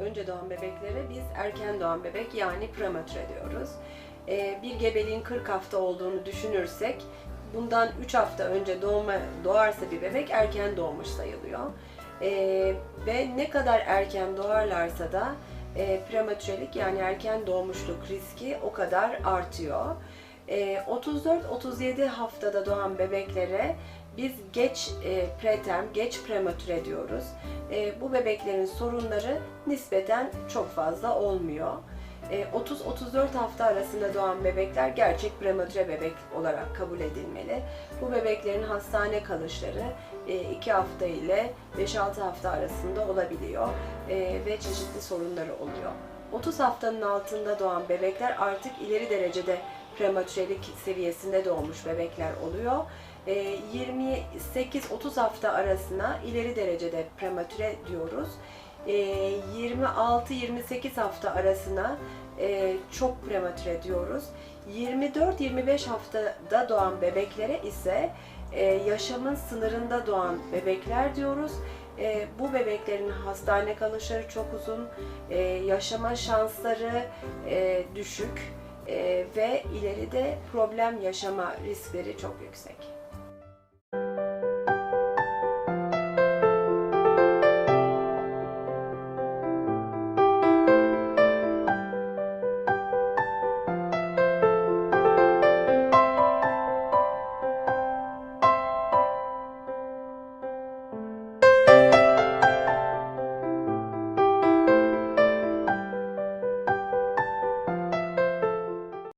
önce doğan bebeklere biz erken doğan bebek yani prematüre diyoruz. Ee, bir gebeliğin 40 hafta olduğunu düşünürsek bundan 3 hafta önce doğma, doğarsa bir bebek erken doğmuş sayılıyor. Ee, ve ne kadar erken doğarlarsa da e, prematürelik yani erken doğmuşluk riski o kadar artıyor. Ee, 34-37 haftada doğan bebeklere biz geç e, preterm, geç prematüre diyoruz. E, bu bebeklerin sorunları nispeten çok fazla olmuyor. E, 30-34 hafta arasında doğan bebekler gerçek prematüre bebek olarak kabul edilmeli. Bu bebeklerin hastane kalışları 2 hafta ile 5-6 hafta arasında olabiliyor e, ve çeşitli sorunları oluyor. 30 haftanın altında doğan bebekler artık ileri derecede prematürelik seviyesinde doğmuş bebekler oluyor. E, 28-30 hafta arasına ileri derecede prematüre diyoruz. E, 26-28 hafta arasına e, çok prematüre diyoruz. 24-25 haftada doğan bebeklere ise e, yaşamın sınırında doğan bebekler diyoruz. E, bu bebeklerin hastane kalışları çok uzun, e, yaşama şansları düşük ve ileride problem yaşama riskleri çok yüksek.